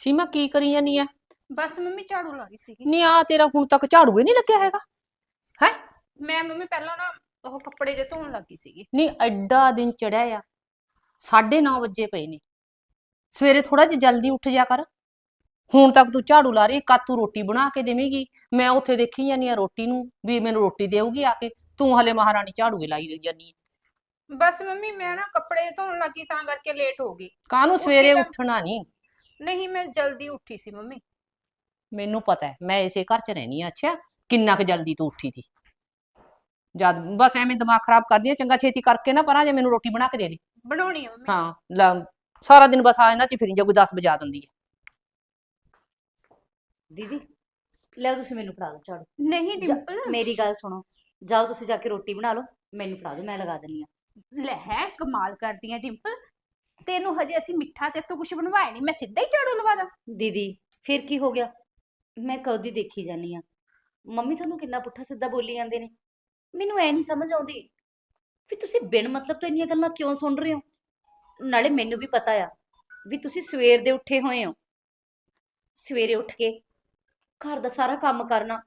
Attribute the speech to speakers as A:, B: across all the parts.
A: ਸੀਮਾ ਕੀ ਕਰੀ ਜਾਨੀ ਆ?
B: ਬਸ ਮੰਮੀ ਝਾੜੂ ਲਾ ਰਹੀ ਸੀਗੀ।
A: ਨਹੀਂ ਆ ਤੇਰਾ ਹੁਣ ਤੱਕ ਝਾੜੂ ਹੀ ਨਹੀਂ ਲੱਗਿਆ ਹੈਗਾ। ਹੈ?
B: ਮੈਂ ਮੰਮੀ ਪਹਿਲਾਂ ਨਾ ਉਹ ਕੱਪੜੇ ਜੇ ਧੋਣ ਲੱਗੀ ਸੀਗੀ।
A: ਨਹੀਂ ਐਡਾ ਦਿਨ ਚੜਿਆ ਆ। 9:30 ਵਜੇ ਪਏ ਨੇ। ਸਵੇਰੇ ਥੋੜਾ ਜਿਹਾ ਜਲਦੀ ਉੱਠ ਜਾ ਕਰ। ਹੁਣ ਤੱਕ ਤੂੰ ਝਾੜੂ ਲਾ ਰਹੀ ਕੱਤ ਤੂੰ ਰੋਟੀ ਬਣਾ ਕੇ ਦੇਵੇਂਗੀ? ਮੈਂ ਉੱਥੇ ਦੇਖੀ ਜਾਨੀ ਆ ਰੋਟੀ ਨੂੰ ਵੀ ਮੈਨੂੰ ਰੋਟੀ ਦੇਊਗੀ ਆ ਕੇ। ਤੂੰ ਹਲੇ ਮਹਾਰਾਣੀ ਝਾੜੂ ਹੀ ਲਾਈ ਜਾਨੀ ਆ।
B: ਬਸ ਮੰਮੀ ਮੈਂ ਨਾ ਕੱਪੜੇ ਧੋਣ ਲੱਗੀ ਤਾਂ ਕਰਕੇ ਲੇਟ ਹੋ ਗਈ।
A: ਕਾਹਨੂੰ ਸਵੇਰੇ ਉੱਠਣਾ ਨਹੀਂ
B: ਨਹੀਂ ਮੈਂ ਜਲਦੀ ਉੱਠੀ ਸੀ ਮੰਮੀ।
A: ਮੈਨੂੰ ਪਤਾ ਹੈ ਮੈਂ ਇਸੇ ਘਰ 'ਚ ਰਹਿਣੀ ਆ ਅੱਛਾ? ਕਿੰਨਾ ਕੁ ਜਲਦੀ ਤੂੰ ਉੱਠੀ ਸੀ ਜਦ ਬਸ ਐਵੇਂ ਦਿਮਾਗ ਖਰਾਬ ਕਰਦੀ ਆ ਚੰਗਾ ਛੇਤੀ ਕਰਕੇ ਨਾ ਪਰਾਂ ਜੇ ਮੈਨੂੰ ਰੋਟੀ ਬਣਾ ਕੇ ਦੇ ਦੇ।
B: ਬਣਾਉਣੀ ਆ ਮੰਮੀ।
A: ਹਾਂ ਲੈ, ਸਾਰਾ ਦਿਨ ਬਸ ਆ ਇਹਨਾਂ 'ਚ ਫਿਰੀ ਜਾ ਕੋਈ 10 ਵਜਾ ਦਿੰਦੀ ਹੈ।
C: ਦੀਦੀ ਲੈ ਤੁਸੀਂ ਮੈਨੂੰ ਫੜਾ ਦਿਓ ਝਾੜੂ।
B: ਨਹੀਂ
C: ਜਾ-
B: ਡਿੰਪਲ।
C: ਮੇਰੀ ਗੱਲ ਸੁਣੋ ਜਾਓ ਤੁਸੀਂ ਜਾ ਕੇ ਰੋਟੀ ਬਣਾ ਲਓ ਮੈਨੂੰ ਫੜਾ ਦਿਓ ਮੈਂ ਲਗਾ ਦਿੰਨੀ ਆ
B: ਲੈ ਹੈ ਕਮਾਲ ਕਰਦੀ ਆ ਡਿੰਪਲ। ਤੈਨੂੰ ਹਜੇ ਅਸੀਂ ਮਿੱਠਾ ਤੇ ਤੋਂ ਕੁਝ ਬਣਵਾਇਆ ਨਹੀਂ ਮੈਂ ਸਿੱਧਾ ਹੀ ਝਾੜੂ ਲਵਾ ਦਾਂ।
C: ਦੀਦੀ, ਫਿਰ ਕੀ ਹੋ ਗਿਆ? ਮੈਂ ਕਦੋਂ ਦੀ ਦੇਖੀ ਜਾਨੀ ਆ ਮੰਮੀ ਤੁਹਾਨੂੰ ਕਿੰਨਾ ਪੁੱਠਾ ਸਿੱਧਾ ਬੋਲੀ ਜਾਂਦੇ ਨੇ। ਮੈਨੂੰ ਐ ਨਹੀਂ ਸਮਝ ਆਉਂਦੀ ਵੀ ਤੁਸੀਂ ਬਿਨ ਮਤਲਬ ਤੋਂ ਇੰਨੀਆਂ ਗੱਲਾਂ ਕਿਉਂ ਸੁਣ ਰਹੇ ਹੋ? ਨਾਲੇ ਮੈਨੂੰ ਵੀ ਪਤਾ ਆ ਵੀ ਤੁਸੀਂ ਸਵੇਰ ਦੇ ਉੱਠੇ ਹੋਏ ਹੋ। ਸਵੇਰੇ ਉੱਠ ਕੇ ਘਰ ਦਾ ਸਾਰਾ ਕੰਮ ਕਰਨਾ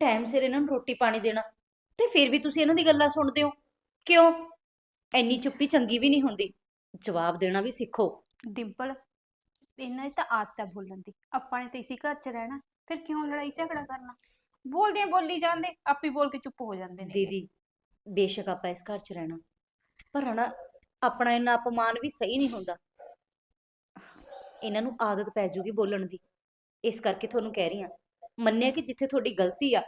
C: ਟਾਈਮ ਸਿਰ ਇਹਨਾਂ ਨੂੰ ਰੋਟੀ ਪਾਣੀ ਦੇਣਾ, ਤੇ ਫਿਰ ਵੀ ਤੁਸੀਂ ਇਹਨਾਂ ਦੀ ਗੱਲਾਂ ਸੁਣਦੇ ਹੋ। ਕਿਉਂ? ਇੰਨੀ ਚੁੱਪੀ ਚੰਗੀ ਵੀ ਨਹੀਂ ਹੁੰਦੀ। ਜਵਾਬ ਦੇਣਾ ਵੀ ਸਿੱਖੋ।
B: ਡਿੰਪਲ ਇਹਨਾਂ ਦੀ ਤਾਂ ਆਦਤ ਹੈ ਬੋਲਣ ਦੀ। ਆਪਾਂ ਨੇ ਤਾਂ ਇਸੇ ਘਰ 'ਚ ਰਹਿਣਾ ਫਿਰ ਕਿਉਂ ਲੜਾਈ ਝਗੜਾ ਕਰਨਾ? ਬੋਲਦੇ ਆ ਬੋਲੀ ਜਾਂਦੇ ਆਪੇ ਬੋਲ ਕੇ ਚੁੱਪ ਹੋ ਜਾਂਦੇ ਨੇ
C: ਦੀਦੀ ਬੇਸ਼ੱਕ ਆਪਾਂ ਇਸ ਘਰ 'ਚ ਰਹਿਣਾ। ਪਰ ਹਨਾ ਆਪਣਾ ਇੰਨਾ ਅਪਮਾਨ ਵੀ ਸਹੀ ਨਹੀਂ ਹੁੰਦਾ। ਇਹਨਾਂ ਨੂੰ ਆਦਤ ਪੈ ਜੂਗੀ ਬੋਲਣ ਦੀ। ਇਸ ਕਰਕੇ ਤੁਹਾਨੂੰ ਕਹਿ ਰਹੀ ਹਾਂ ਮੰਨਿਆ ਕਿ ਜਿੱਥੇ ਤੁਹਾਡੀ ਗਲਤੀ ਆ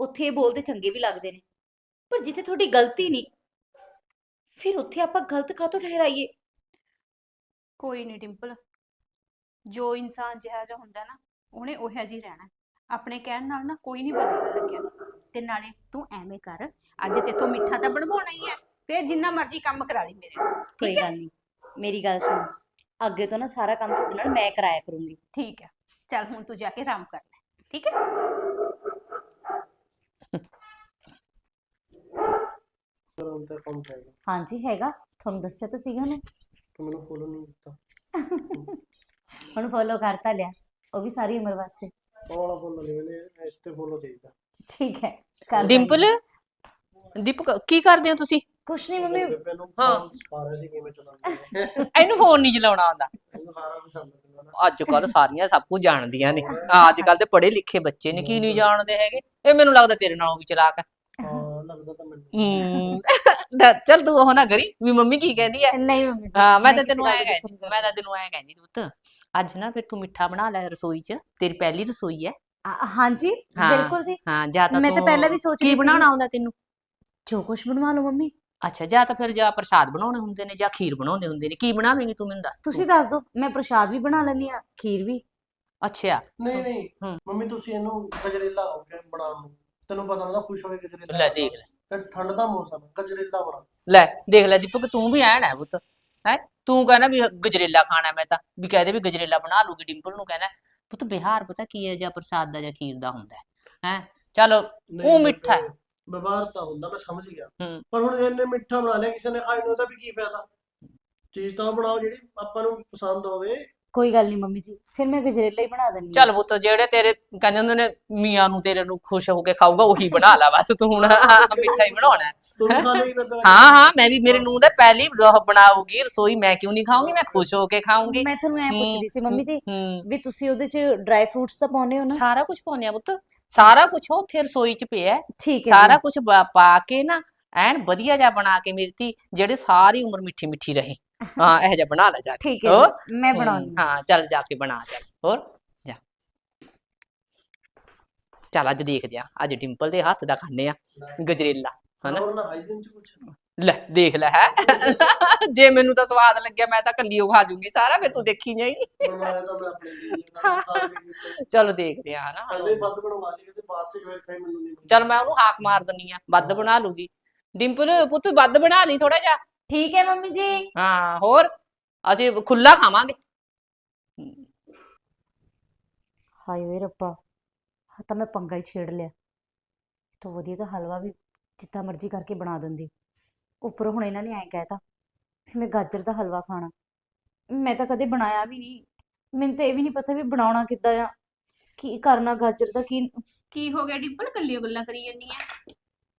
C: ਉੱਥੇ ਇਹ ਬੋਲਦੇ ਚੰਗੇ ਵੀ ਲੱਗਦੇ ਨੇ। ਪਰ ਜਿੱਥੇ ਤੁਹਾਡੀ ਗਲਤੀ ਨਹੀਂ ਫਿਰ ਉੱਥੇ ਆਪਾਂ ਗਲਤ ਕਾਹਤੋਂ ਠਹਿਰਾਈਏ?
B: ਕੋਈ ਨਹੀਂ ਡਿੰਪਲ ਜੋ ਇਨਸਾਨ ਜਿਹਾ ਜਿਹਾ ਹੁੰਦਾ ਨਾ ਉਹਨੇ ਉਹੋ ਜੀ ਰਹਿਣਾ ਆਪਣੇ ਕਹਿਣ ਨਾਲ ਨਾ ਕੋਈ ਨਹੀਂ ਬਦਲਣ ਲੱਗਿਆ। ਤੇ ਨਾਲੇ ਤੂੰ ਐਵੇਂ ਕਰ ਅੱਜ ਤੇਥੋਂ ਮਿੱਠਾ ਤਾਂ ਬਣਵਾਉਣਾ ਹੀ ਹੈ ਫਿਰ ਜਿੰਨਾ ਮਰਜ਼ੀ ਕੰਮ ਕਰਾ ਲਈ ਮੇਰੇ ਨਾਲ
C: ਕੋਈ
B: ਠੀਕ ਹੈ?
C: ਗੱਲ ਨਹੀਂ ਮੇਰੀ ਗੱਲ ਸੁਣ ਅੱਗੇ ਤੋਂ ਨਾ ਸਾਰਾ ਕੰਮ ਤੁਹਾਡੇ ਨਾਲ ਮੈਂ ਕਰਾਇਆ ਕਰੂੰਗੀ।
B: ਠੀਕ ਹੈ ਚੱਲ ਹੁਣ ਤੂੰ ਜਾ ਕੇ ਆਰਾਮ ਕਰ ਲੈ ਠੀਕ ਹੈ?
D: ਕਰਾਂ ਦਾ ਕੰਮ ਚਾਹੀਦਾ
C: ਹਾਂਜੀ ਹੈਗਾ। ਤੁਹਾਨੂੰ ਦੱਸਿਆ ਤਾਂ ਸੀਗਾ ਨਾ
D: ਤੂੰ ਮੈਨੂੰ ਫੋਲੋ ਨਹੀਂ ਕੀਤਾ।
C: ਹੁਣ ਫੋਲੋ ਕਰਤਾ ਲਿਆ। ਉਹ ਵੀ ਸਾਰੀ ਉਮਰ ਵਾਸਤੇ।
D: ਉਹ ਵਾਲਾ ਫੋਲੋ ਨਹੀਂ ਮੈਨੇ ਇਸ ਤੇ ਫੋਲੋ ਚਾਹੀਦਾ।
C: ਠੀਕ ਹੈ ਕਰ ਦਾਂਗੀ।
A: ਡਿੰਪਲ? ਦੀਪਕ ਕੀ ਕਰਦੇ ਹੋ ਤੁਸੀਂ?
C: ਕੁਛ ਨਹੀਂ ਮੰਮੀ।
A: ਹਾਂ।
D: ਰਿਹਾ ਸੀ ਕਿਵੇਂ ਚਲਾਉਣਾ ਹੈ।
A: ਇਹਨੂੰ ਫੋਨ ਨਹੀਂ ਚਲਾਉਣਾ ਆਉਂਦਾ।
D: ਇਹਨੂੰ ਸਾਰਾ ਕੁਝ ਆਉਂਦਾ ਸੀਗਾ ਨਾ
A: ਅੱਜ ਕੱਲ ਸਾਰੀਆਂ ਸਭ ਕੁਝ ਜਾਣਦੀਆਂ ਨੇ। ਅੱਜ ਕੱਲ ਤੇ ਪੜ੍ਹੇ ਲਿਖੇ ਬੱਚੇ ਨੇ ਕੀ ਨਹੀਂ ਜਾਣਦੇ ਹੈਗੇ? ਇਹ ਮੈਨੂੰ ਲੱਗਦਾ ਤੇਰੇ ਨਾਲੋਂ ਵੀ ਚਲਾਕ ਹਾਂ।
D: ਲੱਗਦਾ ਤਾਂ ਮੈਨੂੰ।
A: ਹੂੰ। ਚੱਲ ਤੂੰ ਉਹ ਨਾ ਕਰੀ ਵੀ ਮੰਮੀ ਕੀ ਕਹਿੰਦੀ ਹੈ
C: ਨਹੀਂ ਮੰਮੀ ਜੀ,
A: ਹਾਂ ਮੈਂ ਤਾਂ
C: ਕਿਸੇ
A: ਤੈਨੂੰ
C: ਗੱਲ
A: ਐ
C: ਦੀ
A: ਕਹਿੰਦੀ ਮੈਂ ਤਾਂ ਤੈਨੂੰ ਐ ਕਹਿੰਦੀ ਪੁੱਤ ਅੱਜ ਨਾ ਫਿਰ ਤੂੰ ਮਿੱਠਾ ਬਣਾ ਲੈ ਰਸੋਈ 'ਚ ਤੇਰੀ ਪਹਿਲੀ ਰਸੋਈ ਹੈ
C: ਆ- ਹਾਂਜੀ
A: ਹਾਂ।
C: ਬਿਲਕੁਲ ਜੀ।
A: ਹਾਂ ਜਾਂ ਤਾਂ
C: ਮੈਂ ਤਾਂ
A: ਤੂੰ
C: ਪਹਿਲਾਂ ਵੀ ਸੋਚ
A: ਕੀ
C: ਰਹੀ ਸੀ
A: ਬਣਾਉਣਾ ਆਉਂਦਾ ਤੈਨੂੰ?
C: ਜੋ ਕੁਛ ਬਣਵਾ ਲਓ ਮੰਮੀ।
A: ਅੱਛਾ ਜਾਂ ਤਾਂ ਫਿਰ ਜਾਂ ਪ੍ਰਸ਼ਾਦ ਬਣਾਉਣੇ ਹੁੰਦੇ ਨੇ ਜਾਂ ਖੀਰ ਬਣਾਉਂਦੇ ਹੁੰਦੇ ਨੇ ਕੀ ਬਣਾਵੇਂਗੀ ਤੂੰ ਮੈਨੂੰ ਦੱਸ
C: ਤੁਸੀਂ ਦੱਸ ਦਿਓ ਮੈਂ ਪ੍ਰਸ਼ਾਦ ਵੀ ਬਣਾ ਲੈਣੀ ਆ ਖੀਰ ਵੀ।
A: ਅੱਛਾ।
D: ਨਹੀਂ ਨਹੀਂ
A: ਹੂੰ।
D: ਮੰਮੀ ਤੁਸੀਂ ਇਹਨੂੰ ਗਜਰੇਲਾ ਹੋ ਕੇ ਬਣਾਉਣ ਨੂੰ। ਤੈਨੂੰ ਪਤਾ ਨਾ ਖੁਸ਼ ਹੋਏ ਗਜਰੇਲਾ
A: ਲੈ ਦੇਖ ਲੈ।
D: ਲੈ ਠੰਡ ਦਾ ਮੌਸਮ ਗਜਰੇਲਾ ਬਣਾ
A: ਲੈ ਦੇਖ ਲੈ ਦੀਪਕ ਤੂੰ ਵੀ ਐਨ ਹੈ ਪੁੱਤ ਹੈ? ਤੂੰ ਕਹਿੰਦਾ ਵੀ ਗਜਰੇਲਾ ਖਾਣਾ ਮੈਂ ਤਾਂ ਵੀ ਕਹਦੇ ਵੀ ਗਜਰੇਲਾ ਬਣਾ ਲੂਗੀ ਡਿੰਪਲ ਨੂੰ ਕਹਿੰਦਾ ਪੁੱਤ ਬਿਹਾਰ ਪਤਾ ਕੀ ਹੈ ਜਾਂ ਪ੍ਰਸਾਦ ਦਾ ਜਾਂ ਖੀਰ ਦਾ ਹੁੰਦਾ ਹੈ ਹੈ? ਚਲੋ ਉਹ ਮਿੱਠਾ ਹੈ।
D: ਵਿਵਹਾਰ ਤਾਂ ਹੁੰਦਾ ਮੈਂ ਸਮਝ ਗਿਆ।
A: ਹੂੰ।
D: ਪਰ ਹੁਣ ਇਹਨੇ ਮਿੱਠਾ ਬਣਾ ਲਿਆ ਕਿਸੇ ਨੇ ਖਾਈ ਨੂੰ ਉਹਦਾ ਵੀ ਕੀ ਫਾਇਦਾ? ਚੀਜ਼ ਤਾਂ ਬਣਾਓ ਜਿਹੜੀ ਆਪਾਂ ਨੂੰ ਪਸੰਦ ਹੋਵੇ।
C: ਕੋਈ ਗੱਲ ਨਹੀਂ ਮੰਮੀ ਜੀ ਫਿਰ ਮੈਂ ਗਜਰੇਲਾ ਹੀ ਬਣਾ ਦਿੰਨੀ
A: ਚੱਲ ਪੁੱਤ ਜਿਹੜੇ ਤੇਰੇ ਕਹਿੰਦੇ ਹੁੰਦੇ ਨੇ ਮੀਆਂ ਨੂੰ ਤੇਰੇ ਨੂੰ ਖੁਸ਼ ਹੋ ਕੇ ਖਾਊਗਾ ਉਹੀ ਬਣਾ ਲੈ ਬਸ ਤੂੰ ਹੁਣ। ਮਿੱਠਾ ਹੀ ਬਣਾਉਣਾ। ਹੈ। ਹਾਂ ਹਾਂ ਮੈਂ ਵੀ ਮੇਰੇ ਨੂੰ ਦਾ ਪਹਿਲੀ ਉਹ ਬਣਾਉਗੀ ਰਸੋਈ ਮੈਂ ਕਿਉਂ ਨਹੀਂ ਖਾਊਂਗੀ ਮੈਂ ਖੁਸ਼ ਹੋ ਕੇ ਖਾਊਂਗੀ।
C: ਮੈਂ ਤੁਹਾਨੂੰ ਐ ਪੁੱਛਦੀ ਸੀ ਮੰਮੀ ਜੀ
A: ਹੂੰ
C: ਵੀ ਤੁਸੀਂ ਉਹਦੇ ਚ ਡਰਾਈ ਫਰੂਟਸ ਤਾਂ ਪਾਉਂਦੇ ਹੋ ਨਾ?
A: ਸਾਰਾ ਕੁਝ ਪਾਉਂਦੇ ਆ ਪੁੱਤ ਸਾਰਾ ਕੁਝ ਉੱਥੇ ਰਸੋਈ 'ਚ ਪਿਆ ਹੈ।
C: ਠੀਕ ਹੈ
A: ਸਾਰਾ
C: ਜੀ।
A: ਕੁਝ ਪਾ ਕੇ ਨਾ ਐਨ ਵਧੀਆ ਜਿਹਾ ਬਣਾ ਕੇ ਮੇਰੀ ਧੀ ਜਿਹੜੇ ਸਾਰੀ ਉਮਰ ਮਿੱਠੀ ਮਿੱਠੀ ਰਹੇ। ਹਾਂ ਇਹ ਜਿਹਾ ਬਣਾ ਲੈ ਜਾ ਕੇ।
C: ਠੀਕ ਹੈ
A: ਹੋਰ?
C: ਜੀ, ਮੈਂ ਬਣਾਉਂਦੀ ਹਾਂ।
A: ਹਾਂ ਚੱਲ ਜਾ ਕੇ ਬਣਾ ਜਾ ਹੋਰ? ਜਾ। ਚੱਲ ਅੱਜ ਦੇਖਦੇ ਆ ਅੱਜ ਡਿੰਪਲ ਦੇ ਹੱਥ ਦਾ ਖਾਣੇ ਆ ਗਜਰੇਲਾ ਹਨਾ?
D: ਹੋਰ ਨਾ ਹਾਈਜੀਨ ਚ ਕੁਛ
A: ਲੈ ਦੇਖ ਲੈ ਹੈ? ਜੇ ਮੈਨੂੰ ਤਾਂ ਸਵਾਦ ਲੱਗਿਆ ਮੈਂ ਤਾਂ ਕੱਲੀ ਉਹ ਖਾ ਜੂੰਗੀ ਸਾਰਾ ਫਿਰ ਤੂੰ ਦੇਖੀ ਜਾਈ।
D: ਬਣਵਾਇਆ ਤਾਂ ਮੈਂ ਆਪਣੇ ਲਈ ਇਹਦਾ ਖਾ ਲਈ
A: ਚਲੋ ਦੇਖਦੇ ਆ ਹਨਾ?
D: ਪਹਿਲੇ ਵੱਧ ਬਣਵਾ ਲਈ ਤੇ ਬਾਅਦ ਚ ਜੋ ਖਾਈ ਮੈਨੂੰ ਨਹੀਂ
A: ਚੱਲ ਮੈਂ ਉਹਨੂੰ ਹਾਕ ਮਾਰ ਦਿੰਨੀ ਆ ਵੱਧ ਬਣਾ ਲੂਗੀ। ਡਿੰਪਲ ਪੁੱਤ ਵੱਧ ਬਣਾ ਲਈ ਥੋੜਾ ਜਿਹਾ।
C: ਠੀਕ ਹੈ ਮੰਮੀ ਜੀ?
A: ਹਾਂ ਹੋਰ? ਅਸੀਂ ਖੁੱਲਾ ਖਾਵਾਂਗੇ।
C: ਹਾਏ ਵੇ ਰੱਬਾ ਆਹ ਤਾਂ ਮੈਂ ਪੰਗਾ ਹੀ ਛੇੜ ਲਿਆ। ਤੋਂ ਵਧੀਆ ਤਾਂ ਹਲਵਾ ਵੀ ਜਿੱਦਾਂ ਮਰਜ਼ੀ ਕਰਕੇ ਬਣਾ ਦਿੰਦੀ। ਉੱਪਰ ਹੁਣ ਇਹਨਾਂ ਨੇ ਐਂ ਕਹਿਤਾ ਕਿ ਮੈਂ ਗਾਜਰ ਦਾ ਹਲਵਾ ਖਾਣਾ। ਮੈਂ ਤਾਂ ਕਦੇ ਬਣਾਇਆ ਵੀ ਨਹੀਂ। ਮੈਨੂੰ ਤਾਂ ਇਹ ਵੀ ਨਹੀਂ ਪਤਾ ਵੀ ਬਣਾਉਣਾ ਕਿੱਦਾਂ ਆ। ਕੀ ਕਰਨਾ ਗਾਜਰ ਦਾ ਕੀ
B: ਕੀ ਹੋ ਗਿਆ ਡਿੰਪਲ? ਕੱਲੀਆਂ ਗੱਲਾਂ ਕਰੀ ਜਾਂਦੀ ਐ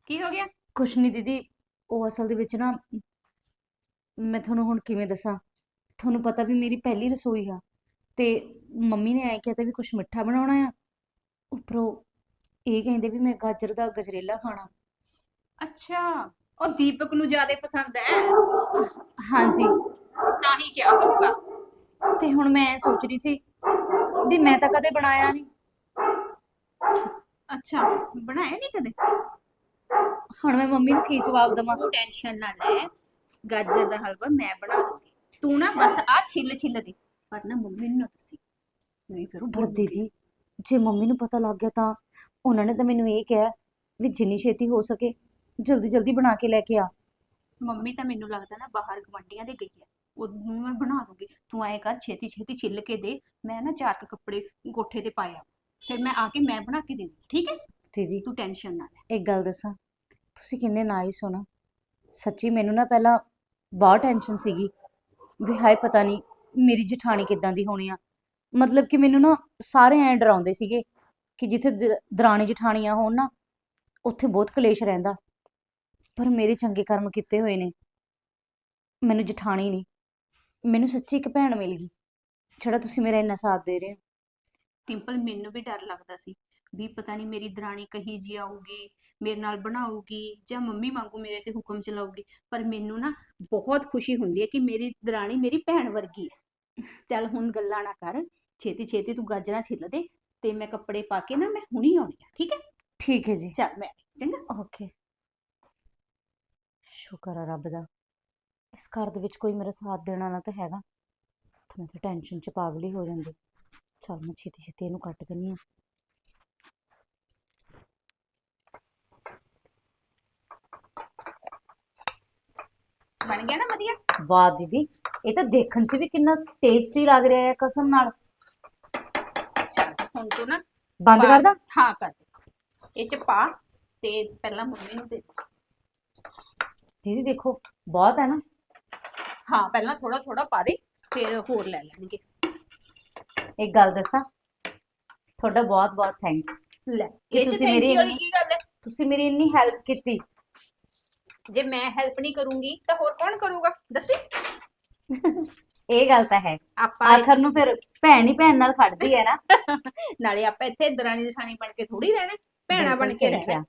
B: ਕੀ ਹੋ ਗਿਆ?
C: ਕੁਛ ਨਹੀਂ ਦੀਦੀ ਉਹ ਅਸਲ ਦੇ ਵਿੱਚ ਨਾ ਮੈਂ ਤੁਹਾਨੂੰ ਹੁਣ ਕਿਵੇਂ ਦੱਸਾਂ? ਤੁਹਾਨੂੰ ਪਤਾ ਵੀ ਮੇਰੀ ਪਹਿਲੀ ਰਸੋਈ ਆ ਤੇ ਮੰਮੀ ਨੇ ਐ ਕਿਹਾ ਤਾਂ ਵੀ ਕੁਛ ਮਿੱਠਾ ਬਣਾਉਣਾ ਆ। ਉੱਪਰੋਂ ਇਹ ਕਹਿੰਦੇ ਵੀ ਮੈਂ ਗਾਜਰ ਦਾ ਗਜਰੇਲਾ ਖਾਣਾ।
B: ਅੱਛਾ ਉਹ ਦੀਪਕ ਨੂੰ ਜ਼ਿਆਦਾ ਪਸੰਦ ਐ?
C: ਹਾਂਜੀ।
B: ਤਾਂ ਹੀ ਕਿਹਾ ਹੋਊਗਾ।
C: ਤੇ ਹੁਣ ਮੈਂ ਐਂ ਸੋਚ ਰਹੀ ਸੀ ਵੀ ਮੈਂ ਤਾਂ ਕਦੇ ਬਣਾਇਆ ਨਹੀਂ
B: ਅੱਛਾ ਬਣਾਇਆ ਨਹੀਂ ਕਦੇ?
C: ਹੁਣ ਮੈਂ ਮੰਮੀ ਨੂੰ ਕੀ ਜਵਾਬ ਦੇਵਾਂ?
B: ਤੂੰ ਟੈਨਸ਼ਨ ਨਾ ਲੈ। ਗਾਜਰ ਦਾ ਹਲਵਾ ਮੈਂ ਬਣਾ ਦੂੰਗੀ ਤੂੰ ਨਾ ਬਸ ਆ ਛਿੱਲ ਛਿੱਲ ਦੇ। ਪਰ ਨਾ ਮੰਮੀ ਨੂੰ ਨਾ ਦੱਸੀ। ਨਹੀਂ ਫਿਰ ਉਹ
C: ਪਰ। ਦੀਦੀ ਜੇ ਮੰਮੀ ਨੂੰ ਪਤਾ ਲੱਗ ਗਿਆ ਤਾਂ ਉਹਨਾਂ ਨੇ ਤਾਂ ਮੈਨੂੰ ਇਹ ਕਿਹਾ ਵੀ ਜਿੰਨੀ ਛੇਤੀ ਹੋ ਸਕੇ ਜਲਦੀ ਜਲਦੀ ਬਣਾ ਕੇ ਲੈ ਕੇ ਆ।
B: ਮੰਮੀ ਤਾਂ ਮੈਨੂੰ ਲੱਗਦਾ ਨਾ ਬਾਹਰ ਗਵੰਡੀਆਂ ਦੇ ਗਈ ਹੈ। ਉਹਨੂੰ ਮੈਂ ਬਣਾ ਦੂੰਗੀ। ਤੂੰ ਐ ਕਰ ਛੇਤੀ ਛੇਤੀ ਛਿੱਲ ਕੇ ਦੇ। ਮੈਂ ਨਾ ਚਾਰ ਕੁ ਕੱਪੜੇ ਗੋਠੇ ਤੇ ਪਾਇਆ ਫਿਰ ਮੈਂ ਆ ਕੇ ਮੈਂ ਬਣਾ ਕੇ ਦੇਣੀ ਠੀਕ ਹੈ?
C: ਦੀਦੀ
B: ਤੂੰ ਟੈਨਸ਼ਨ ਨਾ ਲੈ।
C: ਇੱਕ ਗੱਲ ਦੱਸਾਂ ਤੁਸੀਂ ਕਿੰਨੇ ਨਾਈਸ ਹੋ ਨਾ। ਸੱਚੀ ਮੈਨੂੰ ਨਾ ਪਹਿਲਾਂ ਬਹੁਤ ਟੈਨਸ਼ਨ ਸੀਗੀ। ਵੀ ਹਾਏ ਪਤਾ ਨਹੀਂ ਮੇਰੀ ਜਠਾਣੀ ਕਿੱਦਾਂ ਦੀ ਹੋਣੀ ਆ। ਮਤਲਬ ਕਿ ਮੈਨੂੰ ਨਾ ਸਾਰੇ ਐਂ ਡਰਾਉਂਦੇ ਸੀਗੇ ਕਿ ਜਿੱਥੇ ਦਰ- ਦਰਾਣੀ ਜਠਾਣੀਆਂ ਹੋਣ ਨਾ, ਉੱਥੇ ਬਹੁਤ ਕਲੇਸ਼ ਰਹਿੰਦਾ। ਪਰ ਮੇਰੇ ਚੰਗੇ ਕਰਮ ਕੀਤੇ ਹੋਏ ਨੇ। ਮੈਨੂੰ ਜਠਾਣੀ ਨਹੀਂ ਮੈਨੂੰ ਸੱਚੀ ਇੱਕ ਭੈਣ ਮਿਲ ਗਈ, ਜਿਹੜਾ ਤੁਸੀਂ ਮੇਰਾ ਇੰਨਾ ਸਾਥ ਦੇ ਰਹੇ ਹੋ।
B: ਟਿੰਪਲ ਮੈਨੂੰ ਵੀ ਡਰ ਲੱਗਦਾ ਸੀ। ਵੀ ਪਤਾ ਨਹੀਂ ਮੇਰੀ ਦਰਾਣੀ ਕਹੀ ਜੀ ਆਊਗੀ ਮੇਰੇ ਨਾਲ ਬਣਾਊਗੀ ਜਾਂ ਮੰਮੀ ਵਾਂਗੂ ਮੇਰੇ ਤੇ ਹੁਕਮ ਚਲਾਊਗੀ ਪਰ ਮੈਨੂੰ ਨਾ ਬਹੁਤ ਖੁਸ਼ੀ ਹੁੰਦੀ ਹੈ ਕਿ ਮੇਰੀ ਦਰਾਣੀ ਮੇਰੀ ਭੈਣ ਵਰਗੀ ਹੈ। ਚੱਲ ਹੁਣ ਗੱਲਾਂ ਨਾ ਕਰ ਛੇਤੀ ਛੇਤੀ ਤੂੰ ਗਾਜਰਾਂ ਛਿੱਲ ਦੇ ਤੇ ਮੈਂ ਕੱਪੜੇ ਪਾ ਕੇ ਨਾ ਮੈਂ ਹੁਣੀ ਆਉਣੀ ਆ ਠੀਕ ਹੈ?
C: ਠੀਕ ਹੈ ਜੀ।
B: ਚੱਲ ਮੈਂ ਚੰਗਾ?
C: ਓਕੇ। ਸ਼ੁਕਰ ਆ ਰੱਬ ਦਾ ਇਸ ਘਰ ਦੇ ਵਿੱਚ ਕੋਈ ਮੇਰਾ ਸਾਥ ਦੇਣ ਵਾਲਾ ਤਾਂ ਹੈਗਾ। ਤਾਂ ਮੈਂ ਤਾਂ ਟੈਨਸ਼ਨ ਚ ਪਾਗਲ ਹੀ ਹੋ ਜਾਂਦੀ। ਚਲ ਮੈਂ ਛੇਤੀ ਛੇਤੀ ਇਹਨੂੰ ਕੱਟ ਦਿੰਨੀ ਆ
B: ਬਣ ਗਿਆ ਨਾ ਵਧੀਆ?
C: ਵਾਹ ਦੀਦੀ ਇਹ ਤਾਂ ਦੇਖਣ ਚ ਵੀ ਕਿੰਨਾ ਟੇਸਟੀ ਲੱਗ ਰਿਹਾ ਹੈ ਕਸਮ ਨਾਲ।
B: ਚੱਲ ਹੁਣ ਤੂੰ ਨਾ
C: ਬੰਦ
B: ਪਾ-
C: ਕਰਦਾ?
B: ਹਾਂ ਕਰ। ਦੇ। ਇਹ ਚ ਪਾ ਤੇ ਪਹਿਲਾਂ ਮੰਮੀ ਨੂੰ ਦੇ।
C: ਦੀਦੀ ਦੇਖੋ ਬਹੁਤ ਹੈ ਨਾ।
B: ਹਾਂ ਪਹਿਲਾਂ ਥੋੜਾ ਥੋੜਾ ਪਾ ਦੇ ਫਿਰ ਹੋਰ ਲੈ ਲੈਣਗੇ।
C: ਇੱਕ ਗੱਲ ਦੱਸਾਂ ਤੁਹਾਡਾ ਬਹੁਤ ਬਹੁਤ ਥੈਂਕਸ
B: ਲੈ ਇਹ ਚ
C: ਤੁਸੀਂ ਮੇਰੀ
B: you ਵਾਲੀ
C: ਇੰਨੀ-
B: ਕੀ ਗੱਲ ਹੈ?
C: ਤੁਸੀਂ ਮੇਰੀ ਇੰਨੀ ਹੈਲਪ ਕੀਤੀ।
B: ਜੇ ਮੈਂ ਹੈਲਪ ਨਹੀਂ ਕਰੂੰਗੀ ਤਾਂ ਹੋਰ ਕੌਣ ਕਰੂਗਾ? ਦੱਸੀ।
C: ਇਹ ਗੱਲ ਤਾਂ ਹੈ।
B: ਆਪਾਂ
C: ਆਖਰ ਨੂੰ ਫਿਰ ਭੈਣ ਹੀ ਭੈਣ ਨਾਲ ਖੜਦੀ ਹੈ ਨਾ।
B: ਨਾਲੇ ਆਪਾਂ ਇੱਥੇ ਦਰਾਣੀ ਜਠਾਣੀ ਬਣ ਕੇ ਥੋੜੀ ਰਹਿਣਾ ਭੈਣਾ ਬਣ ਕੇ ਰਹਿਣਾ।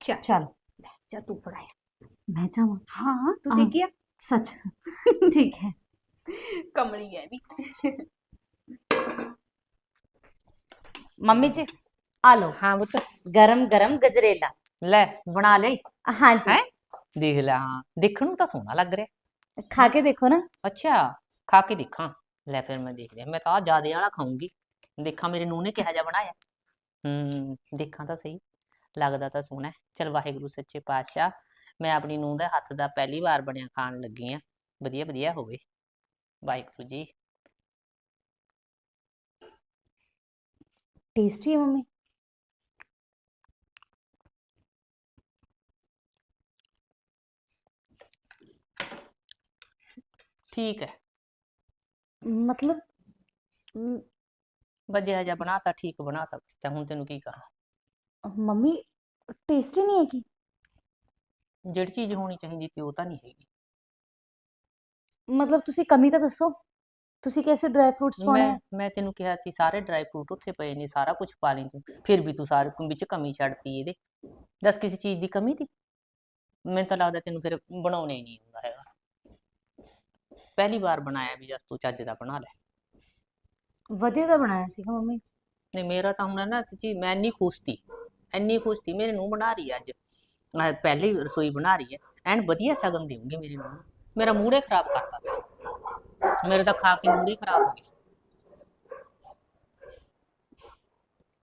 B: ਚੱਲ।
C: ਚਲ।
B: ਜਾ ਤੂੰ ਫੜਾਇਆ।
C: ਮੈਂ ਜਾਵਾਂ?
B: ਹਾਂ ਤੂੰ
C: ਹਾਂ।
B: ਦੇਖਿਆ
C: ਸੱਚ। ਠੀਕ ਹੈ।
B: ਕਮਲੀ ਹੈ ਵੀ।
C: ਮੰਮੀ ਜੀ ਆ ਲਓ।
A: ਹਾਂ ਪੁੱਤ।
C: ਗਰਮ ਗਰਮ ਗਜਰੇਲਾ।
A: ਲੈ ਬਣਾ ਲਈ
C: ਹਾਂਜੀ।
A: ਹੈਂ? ਦੇਖ ਲੈ ਹਾਂ। ਦੇਖਣ ਨੂੰ ਤਾਂ ਸੋਹਣਾ ਲੱਗ ਰਿਹਾ।
C: ਖਾ ਕੇ ਦੇਖੋ ਨਾ।
A: ਅੱਛਾ ਖਾ ਕੇ ਦੇਖਾਂ। ਲੈ ਫਿਰ ਮੈਂ ਦੇਖ ਲਿਆ। ਮੈਂ ਤਾਂ ਜ਼ਿਆਦੇ ਵਾਲਾ ਖਾਊਂਗੀ। ਦੇਖਾਂ ਮੇਰੇ ਨੂੰਹ ਨੇ ਕਿਹਾ ਜਿਹਾ ਬਣਾਇਆ। ਹੂੰ ਦੇਖਾਂ ਤਾਂ ਸਹੀ। ਲੱਗਦਾ ਤਾਂ ਸੋਹਣਾ ਹੈ। ਚਲ ਵਾਹਿਗੁਰੂ ਸੱਚੇ ਪਾਤਸ਼ਾਹ ਮੈਂ ਆਪਣੀ ਨੂੰਹ ਦੇ ਹੱਥ ਦਾ ਪਹਿਲੀ ਵਾਰ ਬਣਿਆ ਖਾਣ ਲੱਗੀ ਆ ਵਧੀਆ ਵਧੀਆ ਹੋਵੇ। ਵਾਹਿਗੁਰੂ ਜੀ।
C: ਟੇਸਟੀ ਹੈ ਮੰਮੀ।
A: ਠੀਕ ਹੈ।
C: ਮਤਲਬ ਮ,
A: ਵਧੀਆ ਜਿਹਾ ਬਣਾਤਾ ਠੀਕ ਬਣਾਤਾ ਬਸ ਤਾਂ ਹੁਣ ਤੈਨੂੰ ਕੀ ਕਰਾਂ।
C: ਮੰਮੀ ਟੇਸਟੀ ਨਹੀਂ ਹੈ ਕੀ
A: ਜਿਹੜੀ ਚੀਜ਼ ਹੋਣੀ ਚਾਹੀਦੀ ਸੀ ਉਹ ਤਾਂ ਨਹੀਂ ਹੈਗੀ।
C: ਮਤਲਬ ਤੁਸੀਂ ਕਮੀ ਤਾਂ ਦੱਸੋ। ਤੁਸੀਂ ਕੈਸੇ ਡਰਾਈ ਫਰੂਟਸ ਪਾਉਣੇ
A: ਮੈਂ
C: ਆ?
A: ਮੈਂ ਤੈਨੂੰ ਕਿਹਾ ਸੀ ਸਾਰੇ ਡਰਾਈ ਫਰੂਟ ਉੱਥੇ ਪਏ ਨੇ ਸਾਰਾ ਕੁਝ ਪਾ ਲਈ ਤੂੰ ਫਿਰ ਵੀ ਤੂੰ ਸਾਰੇ ਵਿੱਚ ਕਮੀ ਛੱਡਤੀ ਇਹਦੇ। ਦੱਸ ਕਿਸੇ ਚੀਜ਼ ਦੀ ਕਮੀ ਤੀ ਮੈਨੂੰ ਤਾਂ ਲੱਗਦਾ ਤੈਨੂੰ ਫਿਰ ਬਣਾਉਣੇ ਹੀ ਨਹੀਂ ਆਉਂਦਾ ਹੈਗਾ। ਪਹਿਲੀ ਵਾਰ ਬਣਾਇਆ ਵੀ ਜਸ ਤੂੰ ਚੱਜ ਦਾ ਬਣਾ ਲੈ।
C: ਵਧੀਆ ਤਾਂ ਬਣਾਇਆ ਸੀਗਾ ਮੰਮੀ।
A: ਨਹੀਂ ਮੇਰਾ ਤਾਂ ਹੁਣ ਨਾ ਸੱਚੀ ਮੈਂ ਇੰਨੀ ਖੁਸ਼ ਤੀ ਇੰਨੀ ਖੁਸ਼ ਤੀ ਮੇਰੇ ਨੂੰ ਬਣਾ ਰਹੀ ਹੈ ਅੱਜ। ਮੈਂ ਪਹਿਲੀ ਰਸੋਈ ਬਣਾ ਰਹੀ ਹੈ ਐਨ ਵਧੀਆ ਸ਼ਗਨ ਦੇਊਂਗੀ ਮੇਰੇ ਨੂੰ। ਮੇਰਾ ਮੂਡ ਹੀ ਖਰਾਬ ਕਰਤਾ ਤਾ ਮੇਰੇ ਤਾਂ ਖਾ ਕੇ ਹੀ ਖਰਾਬ ਹੋ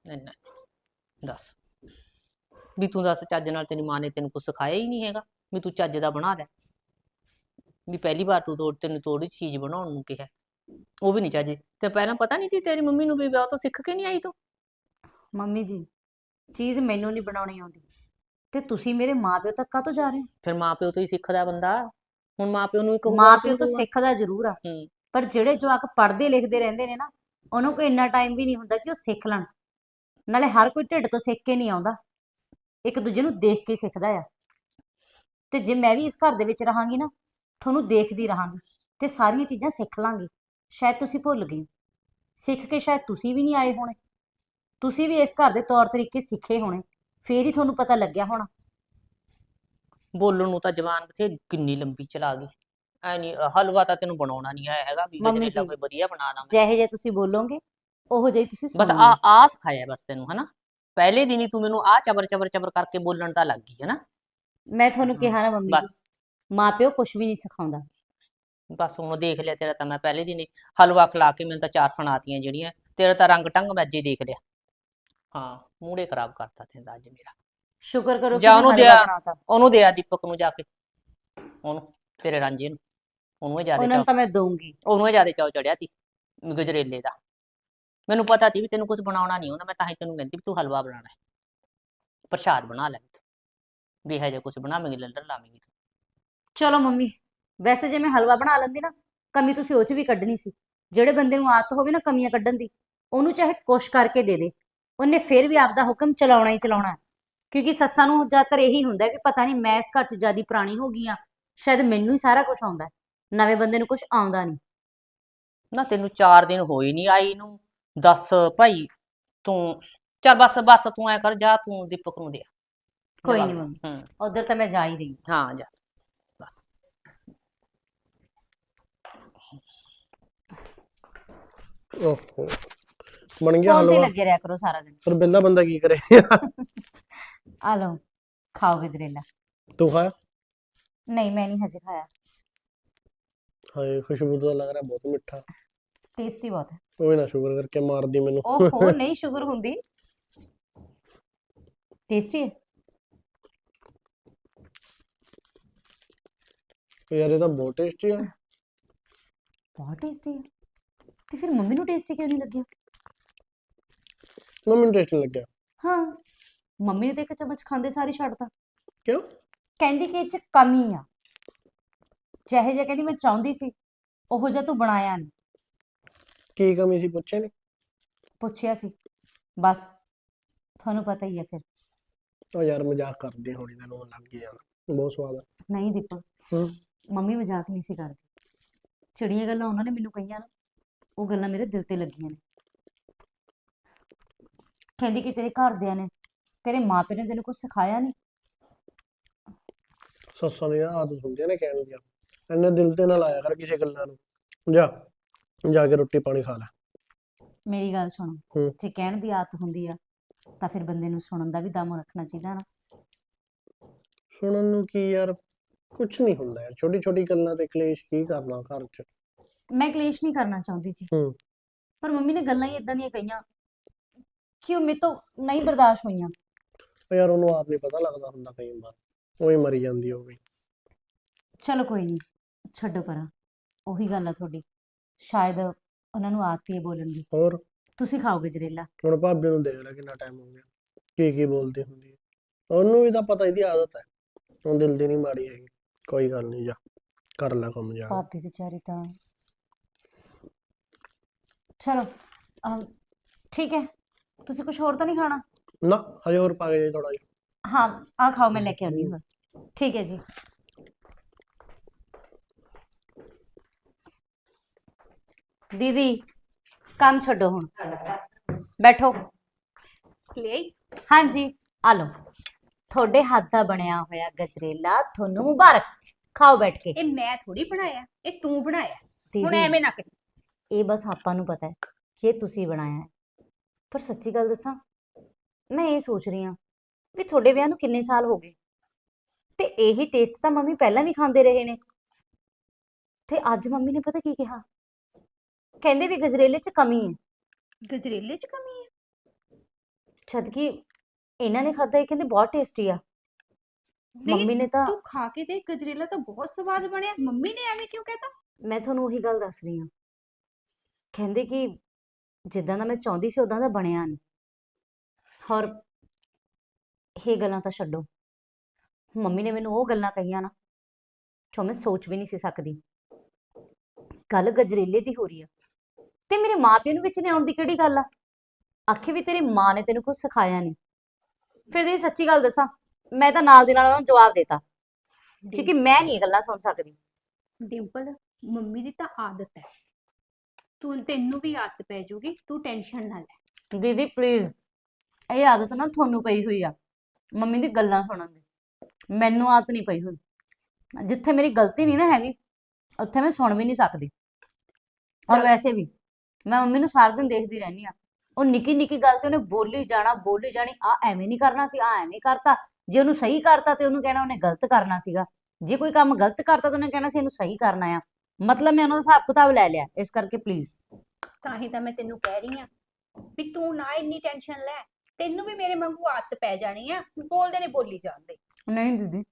A: ਨਹੀਂ ਨਹੀਂ ਦੱਸ। ਵੀ ਤੂੰ ਦੱਸ ਚੱਜ ਨਾਲ ਤੇਰੀ ਮਾਂ ਨੇ ਤੈਨੂੰ ਕੁਝ ਸਿਖਾਇਆ ਹੀ ਨਹੀਂ ਹੈਗਾ ਵੀ ਤੂੰ ਚੱਜ ਦਾ ਬਣਾ ਲੈ। ਵੀ ਪਹਿਲੀ ਵਾਰ ਤੂੰ ਤੋੜ ਤੈਨੂੰ ਥੋੜੀ ਚੀਜ਼ ਬਣਾਉਣ ਨੂੰ ਕਿਹਾ। ਉਹ ਵੀ ਨਹੀਂ ਚੱਜ। ਤੇ ਪਹਿਲਾਂ ਪਤਾ ਨਹੀਂ ਸੀ ਤੇਰੀ ਮੰਮੀ ਨੂੰ ਵੀ ਵਿਆਹ ਤੋਂ ਸਿੱਖ ਕੇ ਨਹੀਂ ਆਈ ਤੂੰ?
C: ਮੰਮੀ ਜੀ ਚੀਜ਼ ਮੈਨੂੰ ਨਹੀਂ ਬਣਾਉਣੀ ਆਉਂਦੀ। ਤੇ ਤੁਸੀਂ ਮੇਰੇ ਮਾਪਿਓ ਤੱਕ ਕਾਹਤੋਂ ਜਾ ਰਹੇ ਹੋ?
A: ਫਿਰ ਮਾਪਿਓ ਤੋਂ ਹੀ ਸਿੱਖਦਾ ਬੰਦਾ। ਹੁਣ ਮਾਪਿਓ ਨੂੰ ਹੀ ਕਹੂਗਾ
C: ਮਾਪਿਓ ਤੋਂ ਸਿੱਖਦਾ ਜ਼ਰੂਰ ਆ।
A: ਹੂੰ।
C: ਪਰ ਜਿਹੜੇ ਜਵਾਕ ਪੜ੍ਹਦੇ ਲਿਖਦੇ ਰਹਿੰਦੇ ਨੇ ਨਾ ਉਹਨਾਂ ਕੋਲ ਇੰਨਾ ਟਾਈਮ ਵੀ ਨਹੀਂ ਹੁੰਦਾ ਕਿ ਉਹ ਸਿੱਖ ਲੈਣ। ਨਾਲੇ ਹਰ ਕੋਈ ਢਿੱਡ ਤੋਂ ਸਿੱਖ ਕੇ ਨਹੀਂ ਆਉਂਦਾ। ਇੱਕ ਦੂਜੇ ਨੂੰ ਦੇਖ ਕੇ ਸਿੱਖਦਾ ਆ। ਤੇ ਜੇ ਮੈਂ ਵੀ ਇਸ ਘਰ ਦੇ ਵਿੱਚ ਰਹਾਂਗੀ ਨਾ ਤੁਹਾਨੂੰ ਦੇਖਦੀ ਰਹਾਂਗੀ ਤੇ ਸਾਰੀਆਂ ਚੀਜ਼ਾਂ ਸਿੱਖ ਲਾਂਗੀ। ਸ਼ਾਇਦ ਤੁਸੀਂ ਭੁੱਲ ਗਏ। ਸਿੱਖ ਕੇ ਸ਼ਾਇਦ ਤੁਸੀਂ ਵੀ ਨਹੀਂ ਆਏ ਹੋਣੇ। ਤੁਸੀਂ ਵੀ ਇਸ ਘਰ ਦੇ ਤੌਰ ਤਰੀਕੇ ਸਿੱਖੇ ਹੋਣੇ। ਫੇਰ ਹੀ ਤੁਹਾਨੂੰ ਪਤਾ ਲੱਗਿਆ ਹੋਣਾ।
A: ਬੋਲਣ ਨੂੰ ਤਾਂ ਜ਼ਬਾਨ ਬਥੇ ਕਿੰਨੀ ਲੰਬੀ ਚਲਾ ਗਈ। ਐ ਨਹੀਂ ਹਲਵਾ ਤਾਂ ਤੈਨੂੰ ਬਣਾਉਣਾ ਨਹੀਂ ਆਇਆ ਹੈਗਾ ਵੀ
C: ਮੰਮੀ
A: ਗਜਰੇਲਾ
C: ਜੀ।
A: ਕੋਈ ਵਧੀਆ ਬਣਾ ਦਾਂ।
C: ਜਿਹੇ ਜੇ ਤੁਸੀਂ ਬੋਲੋਗੇ ਉਹੋ ਜਿਹੀ ਤੁਸੀਂ
A: ਬਸ
C: ਸੁਣੋਗੇ।
A: ਆ ਆ ਸਿਖਾਇਆ ਬਸ ਤੈਨੂੰ ਹਨਾ। ਪਹਿਲੇ ਦਿਨ ਹੀ ਤੂੰ ਮੈਨੂੰ ਆ ਚਬਰ ਚਬਰ ਚਬਰ ਕਰਕੇ ਬੋਲਣ ਤਾਂ ਲੱਗ ਗਈ ਹਨਾ।
C: ਮੈਂ ਤੁਹਾਨੂੰ ਕਿਹਾ ਨਾ ਮੰਮੀ
A: ਬਸ।
C: ਜੀ ਮਾਪਿਓ ਕੁਝ ਵੀ ਨਹੀਂ ਸਿਖਾਉਂਦਾ।
A: ਬਸ ਹੁਣ ਦੇਖ ਲਿਆ ਤੇਰਾ ਤਾਂ ਮੈਂ ਪਹਿਲੇ ਦਿਨ ਹੀ ਹਲਵਾ ਖਿਲਾ ਕੇ ਮੈਨੂੰ ਤਾਂ ਚਾਰ ਸੁਣਾਤੀਆਂ ਜਿਹੜੀਆਂ ਤੇਰਾ ਤਾਂ ਰੰਗ ਟੰਗ ਮੈਂ ਅੱਜ ਹੀ ਦੇਖ ਲਿਆ। ਹਾਂ ਮੂੜੇ ਖਰਾਬ ਕਰਤਾ ਤੈਨੂੰ ਅੱਜ ਮੇਰਾ।
C: ਸ਼ੁਕਰ ਕਰੋ ਕਿ
A: ਜਾਂ ਉਹਨੂੰ
C: ਹਲਵਾ
A: ਦਿਆ-
C: ਬਣਾਤਾ
A: ਉਹਨੂੰ ਦੇ ਆ ਦੀਪਕ ਨੂੰ ਜਾ ਕੇ। ਉਹਨੂੰ ਤੇਰੇ ਰਾਂਝੇ ਨੂੰ। ਉਹਨੂੰ ਜ਼ਿਆਦਾ
C: ਉਹਨਾਂ ਨੂੰ ਤਾਂ ਮੈਂ ਦਊਂਗੀ।
A: ਉਹਨੂੰ ਜ਼ਿਆਦਾ ਚਾਅ ਚੜਿਆ ਸੀ ਗਜਰੇਲੇ ਦਾ। ਮੈਨੂੰ ਪਤਾ ਸੀ ਵੀ ਤੈਨੂੰ ਕੁਝ ਬਣਾਉਣਾ ਨਹੀਂ ਆਉਂਦਾ ਮੈਂ ਤਾਂ ਹੀ ਤੈਨੂੰ ਕਹਿੰਦੀ ਵੀ ਤੂੰ ਹਲਵਾ ਬਣਾਉਣਾ। ਹੈ ਪ੍ਰਸ਼ਾਦ ਬਣਾ ਲੈ ਤੂੰ। ਵੀ ਇਹੋ ਜਿਹਾ ਕੁਝ ਬਣਾਵੇਂਗੀ ਲੰਡਰ ਲਾਵੇਂਗੀ ਤੂੰ।
C: ਚਲੋ ਮੰਮੀ ਵੈਸੇ ਜੇ ਮੈਂ ਹਲਵਾ ਬਣਾ ਲੈਂਦੀ ਨਾ ਕਮੀ ਤੁਸੀਂ ਉਹ ਚ ਵੀ ਕੱਢਣੀ ਸੀ। ਜਿਹੜੇ ਬੰਦੇ ਨੂੰ ਆਦਤ ਹੋਵੇ ਨਾ ਕਮੀਆਂ ਕੱਢਣ ਦੀ ਉਹਨੂੰ ਚਾਹੇ ਕੁਛ ਕਰਕੇ ਦੇ ਦੇ। ਉਹਨੇ ਫਿਰ ਵੀ ਆਪਦਾ ਹੁਕਮ ਚਲਾਉਣਾ ਹੀ ਚਲਾਉਣਾ ਹੈ। ਕਿਉਂਕਿ ਸੱਸਾਂ ਨੂੰ ਜ਼ਿਆਦਾਤਰ ਇਹੀ ਹੁੰਦਾ ਹੈ ਵੀ ਪਤਾ ਨਹੀਂ ਮੈਂ ਇਸ ਘਰ 'ਚ ਜਿਆਦੀ ਪੁਰਾਣੀ ਹੋ ਗਈ ਆ ਸ਼ਾਇਦ ਮੈਨੂੰ ਹੀ ਸਾਰਾ ਕੁਝ ਆਉਂਦਾ ਨਵੇਂ ਬੰਦੇ ਨੂੰ ਕੁਝ ਆਉਂਦਾ ਨਹੀਂ
A: ਨਾ ਤੈਨੂੰ 4 ਦਿਨ ਹੋਏ ਨਹੀਂ ਆਈ ਨੂੰ ਦੱਸ ਭਾਈ ਤੂੰ ਚੱਲ ਬਸ ਬਸ ਤੂੰ ਐ ਕਰ ਜਾ ਤੂੰ ਦੀਪਕ ਨੂੰ ਦੇ।
C: ਕੋਈ। ਨਹੀਂ ਮੰਮੀ
A: ਹੂੰ।
C: ਉਧਰ ਤਾਂ ਮੈਂ ਜਾ ਹੀ ਰਹੀ
A: ਹਾਂ। ਜਾ ਬਸ।
D: ਓਹੋ ਬਣ ਗਿਆ ਹਲਵਾ।
C: ਲੱਗੇ ਰਿਹਾ ਕਰੋ ਸਾਰਾ ਦਿਨ।
D: ਪਰ ਬਿੱਲਾ ਬੰਦਾ ਕੀ ਕਰੇ?
C: ਆ ਲਓ ਖਾਓ ਗਜਰੇਲਾ।
D: ਤੂੰ ਖਾ
C: ਨਹੀਂ ਮੈਂ ਨਹੀਂ ਹਜੇ ਖਾਇਆ।
D: ਹਾਏ ਖੁਸ਼ਬੂ ਤਾਂ ਲੱਗ ਰਿਹਾ ਬਹੁਤ ਮਿੱਠਾ।
C: ਟੇਸਟੀ ਬਹੁਤ ਹੈ।
D: ਉਹ ਨਾ ਸ਼ੂਗਰ ਕਰਕੇ ਮਾਰਦੀ ਮੈਨੂੰ।
C: ਓਹੋ ਨਹੀਂ ਸ਼ੂਗਰ ਹੁੰਦੀ। ਟੇਸਟੀ ਹੈ।
D: ਯਾਰ ਇਹ ਤਾਂ ਬਹੁਤ ਟੇਸਟੀ ਆ।
C: ਬਹੁਤ ਟੇਸਟੀ ਹੈ। ਤੇ ਫਿਰ ਮੰਮੀ ਨੂੰ ਟੇਸਟੀ ਕਿਉਂ ਨਹੀਂ ਲੱਗਿਆ?
D: ਮੰਮੀ ਨੂੰ ਟੇਸਟ ਲੱਗਿਆ?
C: ਹਾਂ। ਮੰਮੀ ਨੇ ਤਾਂ ਇੱਕ ਚਮਚ ਖਾਂਦੇ ਸਾਰੀ ਛੱਡਤਾ।
D: ਕਿਉਂ?
C: ਕਹਿੰਦੀ ਕਿ ਇਹ ਚ ਕਮੀ ਆ। ਜਿਹੇ ਜੇ ਕਹਿੰਦੀ ਮੈਂ ਚਾਹੁੰਦੀ ਸੀ ਉਹੋ ਜਿਹਾ ਤੂੰ ਬਣਾਇਆ ਨਹੀਂ
D: ਕੀ ਕਮੀ ਸੀ ਪੁੱਛਿਆ ਨਹੀਂ
C: ਪੁੱਛਿਆ ਸੀ। ਬਸ ਤੁਹਾਨੂੰ ਪਤਾ ਹੀ ਹੈ ਫਿਰ।
D: ਉਹ ਯਾਰ ਮਜ਼ਾਕ ਕਰਦੀ ਹੋਣੀ ਤੈਨੂੰ ਲੱਗ ਗਿਆ। ਬਹੁਤ ਸਵਾਦ ਆ।
C: ਨਹੀਂ ਦੀਪਕ
D: ਹੂੰ।
C: ਮੰਮੀ ਮਜ਼ਾਕ ਨਹੀਂ ਸੀ ਕਰਦੀ। ਜਿਹੜੀਆਂ ਗੱਲਾਂ ਉਹਨਾਂ ਨੇ ਮੈਨੂੰ ਕਹੀਆਂ ਨਾ ਉਹ ਗੱਲਾਂ ਮੇਰੇ ਦਿਲ ਤੇ ਲੱਗੀਆਂ ਨੇ। ਕਹਿੰਦੀ ਕਿ ਤੇਰੇ ਘਰਦਿਆਂ ਨੇ ਤੇਰੇ ਮਾਪੇ ਨੇ ਤੈਨੂੰ ਕੁਝ ਸਿਖਾਇਆ ਨਹੀਂ
D: ਸੱਸਾਂ ਦੀਆਂ ਆਦਤ ਹੁੰਦੀਆਂ ਨੇ ਕਹਿਣ ਦੀਆਂ। ਇੰਨੇ ਦਿਲ ਤੇ ਨਾ ਲਾਇਆ ਕਰ ਕਿਸੇ ਗੱਲਾਂ ਨੂੰ। ਜਾ ਜਾ ਕੇ ਰੋਟੀ ਪਾਣੀ ਖਾ ਲੈ।
C: ਮੇਰੀ ਗੱਲ ਸੁਣੋ।
D: ਹੂੰ।
C: ਜੇ ਕਹਿਣ ਦੀ ਆਦਤ ਹੁੰਦੀ ਆ ਤਾਂ ਫਿਰ ਬੰਦੇ ਨੂੰ ਸੁਣਨ ਦਾ ਵੀ ਦਮ ਰੱਖਣਾ ਚਾਹੀਦਾ ਨਾ।
D: ਸੁਣਨ ਨੂੰ ਕੀ ਯਾਰ ਕੁਝ ਨਹੀਂ ਹੁੰਦਾ ਯਾਰ। ਛੋਟੀ ਛੋਟੀ ਗੱਲਾਂ ਤੇ ਕਲੇਸ਼ ਕੀ ਕਰਨਾ ਘਰ 'ਚ?
C: ਮੈਂ ਕਲੇਸ਼ ਨਹੀਂ ਕਰਨਾ ਚਾਹੁੰਦੀ ਜੀ।
D: ਹੂੰ।
C: ਪਰ ਮੰਮੀ ਨੇ ਗੱਲਾਂ ਹੀ ਇਦਾਂ ਦੀਆਂ ਕਹੀਆਂ ਕਿ ਉਹ ਮੇਰੇ ਤੋਂ ਨਹੀਂ ਬਰਦਾਸ਼ਤ ਹੋਈਆਂ।
D: ਉਹ ਯਾਰ ਉਹਨੂੰ ਆਪ ਨਹੀਂ ਪਤਾ ਲੱਗਦਾ ਹੁੰਦਾ ਕਈ ਵਾਰ ਉਹ ਹੀ ਮਰੀ ਜਾਂਦੀ ਹੋਵੇ
C: ਚਲੋ ਕੋਈ ਨਹੀਂ ਛੱਡੋ ਪਰਾਂ ਉਹੀ ਗੱਲ ਆ ਤੁਹਾਡੀ। ਸ਼ਾਇਦ ਉਹਨਾਂ ਨੂੰ ਆਦਤ ਹੀ ਹੈ ਬੋਲਣ ਦੀ।
D: ਹੋਰ?
C: ਤੁਸੀਂ ਖਾਓਗੇ ਜਰੇਲਾ।
D: ਹੁਣ ਭਾਬੀ ਨੂੰ ਦੇਖ ਲੈ ਕਿੰਨਾ ਟਾਈਮ ਹੋ ਗਿਆ ਕੀ ਕੀ ਬੋਲਦੀ ਹੁੰਦੀ ਹੈ ਉਹਨੂੰ ਵੀ ਤਾਂ ਪਤਾ ਇਹਦੀ ਆਦਤ ਹੈ ਉਹ ਦਿਲ ਦੀ ਨਹੀਂ ਮਾੜੀ ਹੈਗੀ। ਕੋਈ ਗੱਲ ਨਹੀਂ ਜਾ ਕਰ ਲੈ ਕੰਮ ਜਾ ਕੇ।
C: ਭਾਬੀ ਵਿਚਾਰੀ ਤਾਂ ਚਲੋ ਅਹ, ਠੀਕ ਹੈ ਤੁਸੀਂ ਕੁਝ ਹੋਰ ਤਾਂ ਨਹੀਂ ਖਾਣਾ?
D: ਨਾ ਹਜੇ ਹੋਰ ਪਾ ਕੇ ਥੋੜਾ ਜਿਹਾ।
C: ਹਾਂ ਆ ਖਾਓ ਮੈਂ ਲੈ ਕੇ ਆਉਂਦੀ ਹਾਂ ਠੀਕ ਹੈ ਜੀ। ਦੀਦੀ ਕੰਮ ਛੱਡੋ ਹੁਣ। ਬੈਠੋ।
B: ਲੈ?
C: ਹਾਂਜੀ ਆ ਲਓ। ਤੁਹਾਡੇ ਹੱਥ ਦਾ ਬਣਿਆ ਹੋਇਆ ਗਜਰੇਲਾ ਤੁਹਾਨੂੰ ਮੁਬਾਰਕ। ਖਾਓ ਬੈਠ ਕੇ।
B: ਇਹ ਮੈਂ ਥੋੜੀ ਬਣਾਇਆ ਇਹ ਤੂੰ ਬਣਾਇਆ। ਹੁਣ
C: ਦੀਦੀ
B: ਐਵੇਂ ਨਾ ਕਹੀਂ
C: ਇਹ ਬਸ ਆਪਾਂ ਨੂੰ ਪਤਾ ਹੈ ਕਿ ਇਹ ਤੁਸੀਂ ਬਣਾਇਆ ਹੈ। ਪਰ ਸੱਚੀ ਗੱਲ ਦੱਸਾਂ ਮੈਂ ਇਹ ਸੋਚ ਰਹੀ ਹਾਂ ਵੀ ਤੁਹਾਡੇ ਵਿਆਹ ਨੂੰ ਕਿੰਨੇ ਸਾਲ ਹੋ ਗਏ? ਤੇ ਇਹੀ ਟੇਸਟ ਤਾਂ ਮੰਮੀ ਪਹਿਲਾਂ ਵੀ ਖਾਂਦੇ ਰਹੇ ਨੇ। ਤੇ ਅੱਜ ਮੰਮੀ ਨੇ ਪਤਾ ਕੀ ਕਿਹਾ? ਕਹਿੰਦੇ ਵੀ ਗਜਰੇਲੇ 'ਚ ਕਮੀ ਹੈ।
B: ਗਜਰੇਲੇ 'ਚ ਕਮੀ ਹੈ?
C: ਜਦ ਕਿ ਇਹਨਾਂ ਨੇ ਖਾਧਾ ਇਹ ਕਹਿੰਦੇ ਬਹੁਤ ਟੇਸਟੀ ਆ।
B: ਨਹੀਂ,
C: ਮੰਮੀ ਨੇ ਤਾਂ
B: ਤੂੰ ਖਾ ਕੇ ਦੇਖ ਗਜਰੇਲਾ ਤਾਂ ਬਹੁਤ ਸਵਾਦ ਬਣਿਆ। ਮੰਮੀ ਨੇ ਐਵੇਂ ਕਿਉਂ ਕਹਿਤਾ?
C: ਮੈਂ ਤੁਹਾਨੂੰ ਉਹੀ ਗੱਲ ਦੱਸ ਰਹੀ ਹਾਂ। ਕਹਿੰਦੇ ਕਿ ਜਿੱਦਾਂ ਦਾ ਮੈਂ ਚਾਹੁੰਦੀ ਸੀ ਉਦਾਂ ਦਾ ਬਣਿਆ ਨਹੀਂ ਔਰ ਇਹ ਗੱਲਾਂ ਤਾਂ ਛੱਡੋ। ਮੰਮੀ ਨੇ ਮੈਨੂੰ ਉਹ ਗੱਲਾਂ ਕਹੀਆਂ ਨਾ ਜੋ ਮੈਂ ਸੋਚ ਵੀ ਨਹੀਂ ਸੀ ਸਕਦੀ। ਗੱਲ ਗਜਰੇਲੇ ਦੀ ਹੋ ਰਹੀ ਆ ਤੇ ਮੇਰੇ ਮਾਪਿਆਂ ਨੂੰ ਵਿੱਚ ਨੇ ਆਉਣ ਦੀ ਕਿਹੜੀ ਗੱਲ ਆ? ਆਖੇ ਵੀ ਤੇਰੀ ਮਾਂ ਨੇ ਤੈਨੂੰ ਕੁਝ ਸਿਖਾਇਆ ਨਹੀਂ। ਫਿਰ ਦੀ ਸੱਚੀ ਗੱਲ ਦੱਸਾਂ ਮੈਂ ਤਾਂ ਨਾਲ ਦੀ ਨਾਲ ਉਹਨਾਂ ਨੂੰ ਜਵਾਬ ਦੇਤਾ ਕਿਉਂਕਿ ਮੈਂ ਨਹੀਂ ਇਹ ਗੱਲਾਂ ਸੁਣ ਸਕਦੀ।
B: ਡਿੰਪਲ ਮੰਮੀ ਦੀ ਤਾਂ ਆਦਤ ਹੈ। ਤੂੰ ਤੈਨੂੰ ਵੀ ਆਦਤ ਪੈ ਜਾਊਗੀ ਤੂੰ ਟੈਨਸ਼ਨ ਨਾ ਲੈ।
C: ਦੀਦੀ ਪਲੀਜ਼ ਇਹ ਆਦਤ ਨਾ ਤੁਹਾਨੂੰ ਪਈ ਹੋਈ ਆ ਮੰਮੀ ਦੀ ਗੱਲਾਂ ਸੁਣਨ ਦੀ। ਮੈਨੂੰ ਆਦਤ ਨਹੀਂ ਪਈ ਹੋਈ। ਜਿੱਥੇ ਮੇਰੀ ਗਲਤੀ ਨਹੀਂ ਨਾ ਹੈਗੀ ਉੱਥੇ ਮੈਂ ਸੁਣ ਵੀ ਨਹੀਂ ਸਕਦੀ। ਔਰ। ਵੈਸੇ ਵੀ ਮੈਂ ਮੰਮੀ ਨੂੰ ਸਾਰਾ ਦਿਨ ਦੇਖਦੀ ਰਹਿੰਦੀ ਆ। ਉਹ ਨਿੱਕੀ ਨਿੱਕੀ ਗੱਲ ਤੇ ਉਹਨੇ ਬੋਲੀ ਜਾਣਾ ਬੋਲੀ ਜਾਣੀ ਆ ਐਵੇਂ ਨਹੀਂ ਕਰਨਾ ਸੀ ਆ ਐਵੇਂ ਕਰਤਾ। ਜੇ ਉਹਨੂੰ ਸਹੀ ਕਰਤਾ ਤੇ ਉਹਨੂੰ ਕਹਿਣਾ ਉਹਨੇ ਗਲਤ ਕਰਨਾ ਸੀਗਾ। ਜੇ ਕੋਈ ਕੰਮ ਗਲਤ ਕਰਤਾ ਤਾਂ ਉਹਨੇ ਕਹਿਣਾ ਸੀ ਇਹਨੂੰ ਸਹੀ ਕਰਨਾ ਆ। ਮਤਲਬ ਮੈਂ ਉਹਨਾਂ ਦਾ ਹਿਸਾਬ ਕਿਤਾਬ ਲੈ ਲਿਆ ਇਸ ਕਰਕੇ ਪਲੀਜ਼
B: ਤਾਂ ਹੀ ਤਾਂ ਮੈਂ ਤੈਨੂੰ ਕਹਿ ਰਹੀ ਆ ਵੀ ਤੂੰ ਨਾ ਇੰਨੀ ਟੈਨਸ਼ਨ ਲੈ। ਤੈਨੂੰ ਵੀ ਮੇਰੇ ਵਾਂਗੂ ਆਦਤ ਪੈ ਜਾਣੀ ਆ ਬੋਲਦੇ ਨੇ ਬੋਲੀ ਜਾਂਦੇ
C: ਨਹੀਂ ਦੀਦੀ।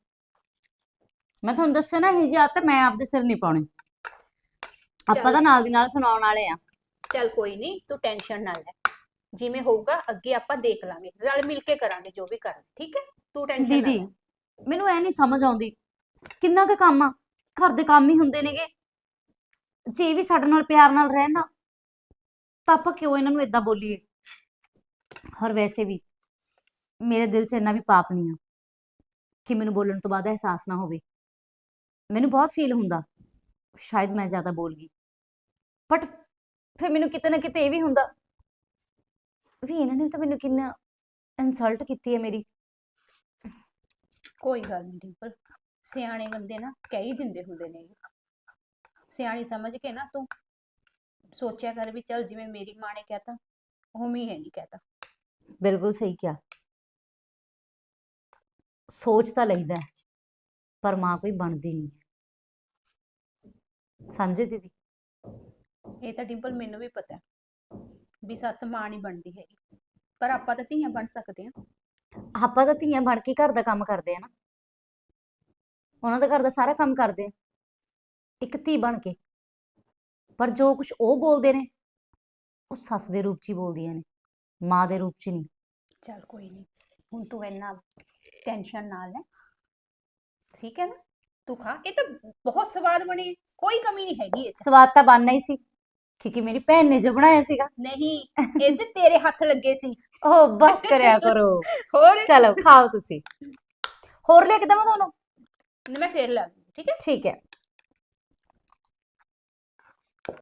C: ਮੈਂ ਤੁਹਾਨੂੰ ਦੱਸਿਆ ਨਾ ਇਹ ਜੀ ਆਦਤ ਮੈਂ ਆਪਦੇ ਸਿਰ ਨਹੀਂ ਪਾਉਣੀ। ਆਪਾਂ। ਤਾਂ ਨਾਲ ਦੀ ਨਾਲ ਸੁਣਾਉਣ ਵਾਲੇ ਆ।
B: ਚੱਲ ਕੋਈ ਨਹੀਂ ਤੂੰ ਟੈਨਸ਼ਨ ਨਾ ਲੈ। ਜਿਵੇਂ ਹੋਊਗਾ ਅੱਗੇ ਆਪਾਂ ਦੇਖ ਲਾਂਗੇ ਰਲ ਮਿਲ ਕੇ ਕਰਾਂਗੇ ਜੋ ਵੀ ਕਰਾਂਗੇ ਠੀਕ ਹੈ? ਤੂੰ ਟੈਨਸ਼ਨ ਨਾ
C: ਦੀਦੀ
B: ਲੈ।
C: ਮੈਨੂੰ ਐ ਨਹੀਂ ਸਮਝ ਆਉਂਦੀ ਕਿੰਨਾ ਕੁ ਕੰਮ ਆ? ਘਰ ਦੇ ਕੰਮ ਹੀ ਹੁੰਦੇ ਨੇਗੇ। ਜੇ ਵੀ ਸਾਡੇ ਨਾਲ ਪਿਆਰ ਨਾਲ ਰਹਿਣ ਨਾ ਤਾਂ ਆਪਾਂ ਕਿਉਂ ਇਹਨਾਂ ਨੂੰ ਇਦਾਂ ਬੋਲੀਏ? ਔਰ ਵੈਸੇ ਵੀ ਮੇਰੇ ਦਿਲ 'ਚ ਇੰਨਾ ਵੀ ਪਾਪ ਨਹੀਂ ਆ ਕਿ ਮੈਨੂੰ ਬੋਲਣ ਤੋਂ ਬਾਅਦ ਅਹਿਸਾਸ ਨਾ ਹੋਵੇ। ਮੈਨੂੰ ਬਹੁਤ ਫੀਲ ਹੁੰਦਾ। ਸ਼ਾਇਦ ਮੈਂ ਜ਼ਿਆਦਾ ਬੋਲ ਗਈ। ਬਟ ਫਿਰ ਮੈਨੂੰ ਕਿਤੇ ਨਾ ਕਿਤੇ ਇਹ ਵੀ ਹੁੰਦਾ ਵੀ ਇਹਨਾਂ ਨੇ ਤਾਂ ਮੈਨੂੰ ਕਿੰਨਾ ਇਨਸਲਟ ਕੀਤੀ ਹੈ ਮੇਰੀ।
B: ਕੋਈ ਗੱਲ ਨਹੀਂ ਡਿੰਪਲ, ਸਿਆਣੇ ਬੰਦੇ ਨਾ ਕਹਿ ਹੀ ਦਿੰਦੇ ਹੁੰਦੇ ਨੇ। ਸਿਆਣੀ ਸਮਝ ਕੇ ਨਾ ਤੂੰ ਸੋਚਿਆ ਕਰ ਵੀ ਚੱਲ ਜਿਵੇਂ ਮੇਰੀ ਮਾਂ ਨੇ ਕਹਿਤਾ, ਉਵੇਂ ਹੀ ਹੈ ਨਹੀਂ ਕਹਿਤਾ।
C: ਬਿਲਕੁਲ ਸਹੀ ਕਿਹਾ। ਸੋਚ ਤਾਂ ਲਈਦਾ ਹੈ, ਪਰ ਮਾਂ ਕੋਈ ਬਣਦੀ ਨਹੀਂ। ਸਮਝੇ ਦੀਦੀ?
B: ਇਹ ਤਾਂ ਡਿੰਪਲ ਮੈਨੂੰ ਵੀ ਪਤਾ ਹੈ ਵੀ ਸੱਸ ਮਾਂ ਨਹੀਂ ਬਣਦੀ ਹੈਗੀ। ਪਰ ਆਪਾਂ ਤਾਂ ਧੀਆਂ ਬਣ ਸਕਦੇ ਹਾਂ।
C: ਆਪਾਂ ਤਾਂ ਧੀਆਂ ਬਣ ਕੇ ਘਰ ਦਾ ਕੰਮ ਕਰਦੇ ਆ ਨਾ। ਉਹਨਾਂ ਦਾ ਘਰ ਦਾ ਸਾਰਾ ਕੰਮ ਕਰਦੇ ਆ ਇੱਕ ਧੀ ਬਣ ਕੇ। ਪਰ ਜੋ ਕੁਝ ਉਹ ਬੋਲਦੇ ਨੇ ਉਹ ਸੱਸ ਦੇ ਰੂਪ 'ਚ ਹੀ ਬੋਲਦੀਆਂ ਨੇ। ਮਾਂ ਦੇ ਰੂਪ 'ਚ ਨਹੀਂ।
B: ਚੱਲ ਕੋਈ ਨਹੀਂ ਹੁਣ ਤੂੰ ਇੰਨਾ ਟੈਨਸ਼ਨ ਨਾ ਲੈ। ਠੀਕ ਹੈ ਨਾ? ਤੂੰ ਖਾ ਇਹ ਤਾਂ ਬਹੁਤ ਸਵਾਦ ਬਣੇ ਕੋਈ ਕਮੀ ਨਹੀਂ ਹੈਗੀ ਇਹ 'ਚ।
C: ਸਵਾਦ ਤਾਂ ਬਣਨਾ ਹੀ ਸੀ ਕਿਉਂਕਿ ਮੇਰੀ ਭੈਣ ਨੇ ਜੋ ਬਣਾਇਆ ਸੀਗਾ।
B: ਨਹੀਂ ਇਹ ਤੇ ਤੇਰੇ ਹੱਥ ਲੱਗੇ ਸੀ।
C: ਉਹ ਬਸ ਕਰਿਆ ਕਰੋ।
B: ਹੋਰ?
C: ਚਲੋ ਖਾਓ ਤੁਸੀਂ। ਹੋਰ ਲਿਖ ਦਵਾਂ ਤੁਹਾਨੂੰ?
B: ਮੈਂ ਫੇਰ ਲਾ ਦੂੰਗੀ ਠੀਕ ਹੈ?
C: ਠੀਕ ਹੈ।